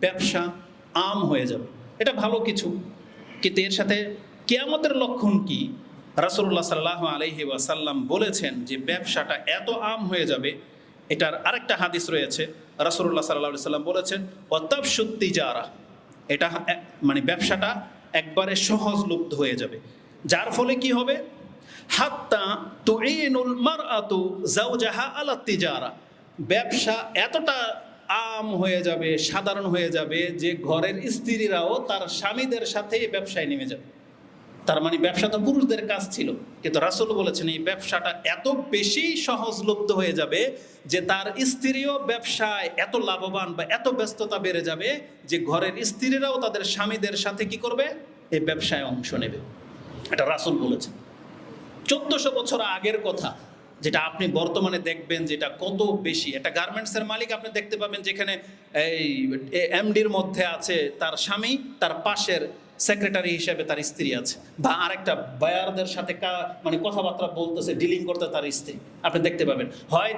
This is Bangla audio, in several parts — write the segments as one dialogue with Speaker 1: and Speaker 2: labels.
Speaker 1: ব্যবসা আম হয়ে যাবে। এটা ভালো কিছু। কিন্তু এর সাথে কেয়ামতের লক্ষণ কি? রাসুল্লাহ সাল্লাহ আলহি ওয়াসাল্লাম বলেছেন যে ব্যবসাটা এত আম হয়ে যাবে, এটার আরেকটা হাদিস রয়েছে। রাসুল্লাহ সাল্লাহ সাল্লাম বলেছেন অতাব সত্যি যারা এটা মানে ব্যবসাটা একবারে সহজলুপ্ত হয়ে যাবে। যার ফলে কি হবে? হাত্তা তুইনুল মারআতু যাওজাহা আলা তিজারা ব্যবসা এতটা আম হয়ে যাবে, সাধারণ হয়ে যাবে, যে ঘরের স্ত্রীরাও তার স্বামীদের সাথে ব্যবসায় নেমে যাবে। তার মানে ব্যবসা তো পুরুষদের কাজ ছিল, কিন্তু রাসুল বলেছেন এই ব্যবসাটা এত বেশি সহজলব্ধ হয়ে যাবে যে তার স্ত্রীও ব্যবসায় এত লাভবান বা এত ব্যস্ততা বেড়ে যাবে যে ঘরের স্ত্রীরাও তাদের স্বামীদের সাথে কি করবে? এই ব্যবসায় অংশ নেবে। এটা রাসুল বলেছেন। চোদ্দশো বছর আগের কথা যেটা আপনি বর্তমানে দেখবেন যেটা কত বেশি। একটা গার্মেন্টসের মালিক আপনি দেখতে পাবেন যেখানে এই এমডির মধ্যে আছে তার স্বামী, তার পাশের সেক্রেটারি হিসেবে তার স্ত্রী আছে বা আরেকটা বায়ারদের সাথে মানে কথাবার্তা বলতেছে ডিলিং করতে তার স্ত্রী। আপনি দেখতে পাবেন। হয়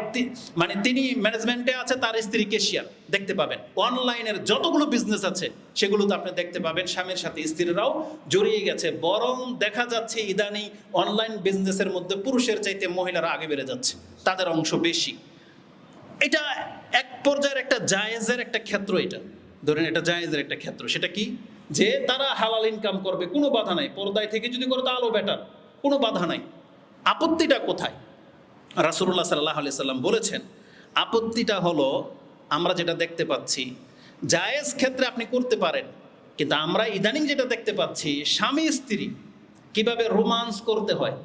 Speaker 1: মানে তিনি ম্যানেজমেন্টে আছে, তার স্ত্রী কেশিয়ার দেখতে পাবেন। অনলাইনের যতগুলো বিজনেস আছে সেগুলো তো আপনি দেখতে পাবেন স্বামীর সাথে স্ত্রীরাও জড়িয়ে গেছে। বরং দেখা যাচ্ছে ইদানি অনলাইন বিজনেসের মধ্যে পুরুষের চাইতে মহিলারা আগে বেড়ে যাচ্ছে। তাদের অংশ বেশি। এটা এক পর্যায়ের একটা জায়েজের একটা ক্ষেত্র এটা। ধরেন, এটা জায়েজের একটা ক্ষেত্র। সেটা কি? যে তারা হালাল ইনকাম করবে, কোনো বাধা নাই। পর্দায় থেকে যদি করে তা আলো বেটার কোনো বাধা নাই। আপত্তিটা কোথায়? রাসুল্লাহ সাল্লাহ আলি সাল্লাম বলেছেন, আপত্তিটা হলো, আমরা যেটা দেখতে পাচ্ছি, জায়েজ ক্ষেত্রে আপনি করতে পারেন, কিন্তু আমরা ইদানিং যেটা দেখতে পাচ্ছি, স্বামী, স্ত্রী, কীভাবে রোমান্স করতে হয়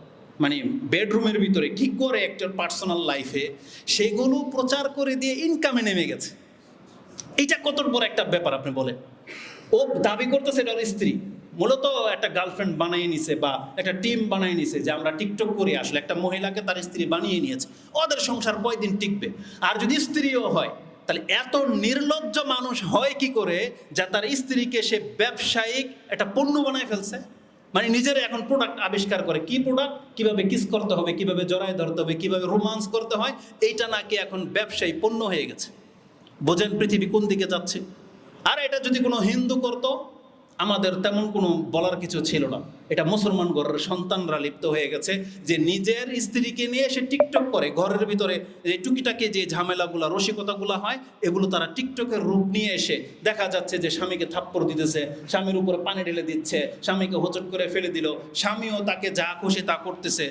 Speaker 1: মানে বেডরুমের ভিতরে কি করে একজন পার্সোনাল লাইফে সেগুলো প্রচার করে দিয়ে ইনকামে নেমে গেছে। এইটা কত বড় একটা ব্যাপার আপনি বলেন। ও দাবি করতেছে এটা ওর স্ত্রী। মূলত একটা গার্লফ্রেন্ড বানিয়ে নিছে বা একটা টিম বানিয়ে নিছে যে আমরা টিকটক করি, আসলে একটা মহিলাকে তার স্ত্রী বানিয়ে নিয়েছে। ওদের সংসার কয়দিন টিকবে? আর যদি স্ত্রীও হয়, তাহলে এত নির্লজ্জ মানুষ হয় কি করে যা তার স্ত্রীকে সে ব্যবসায়িক একটা পণ্য বানায় ফেলছে? মানে নিজের এখন প্রোডাক্ট আবিষ্কার করে। কি প্রোডাক্ট কীভাবে কিস করতে হবে, কীভাবে জড়ায় ধরতে হবে, কীভাবে রোমান্স করতে হয়, এইটা নাকি এখন ব্যবসায়ী পণ্য হয়ে গেছে। বোঝেন পৃথিবী কোন দিকে যাচ্ছে? আর এটা যদি কোনো হিন্দু করতো, আমাদের তেমন কোনো বলার কিছু ছিল না। এটা মুসলমান ঘরের সন্তানরা লিপ্ত হয়ে গেছে যে নিজের স্ত্রীকে নিয়ে সে টিকটক করে, ঘরের ভিতরে যে টুকিটাকে যে ঝামেলাগুলো, রসিকতাগুলো হয়, এগুলো তারা টিকটকের রূপ নিয়ে এসে দেখা যাচ্ছে যে স্বামীকে থাপ্পড় দিতেছে, স্বামীর উপরে পানি ঢেলে দিচ্ছে, স্বামীকে হোচট করে ফেলে দিল, স্বামীও তাকে যা খুশি তা করতেছে।